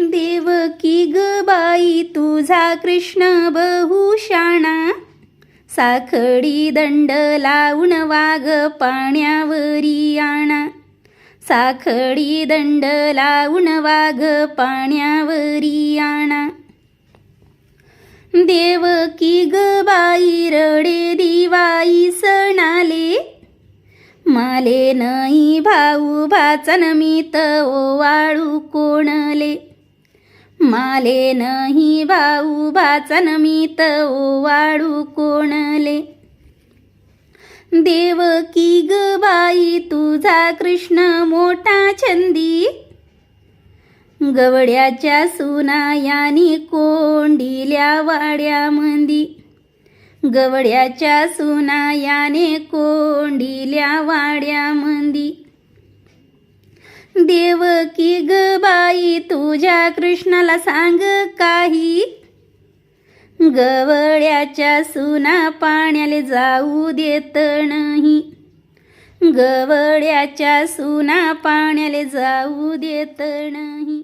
देवकी ग बाई तुझा कृष्ण बहुशाणा. साखळी दंड लावून वाघ पाण्यावरी आणा. साखळी दंड लावून वाघ पाण्यावरी आणा. देवकी ग बाई रडे दिवाई सणाले. माले नाही भाऊ भाचन मीत ओवाळू कोणले. माले नाही भाऊ भाचन मीत वाळू कोणले. देव की ग बाई तुझा कृष्ण मोठा छंदी. गवड्याच्या सुनायानी कोंडिल्या वाड्यामंदी गवड्याच्या सुनायाने कोंडिल्या वाड्यामंदी देवकी ग बाई तुझ्या कृष्णाला सांग काही. गवळ्याच्या सुना पाण्याले जाऊ देत नाही. गवळ्याच्या सुना पाण्याले जाऊ देत नाही.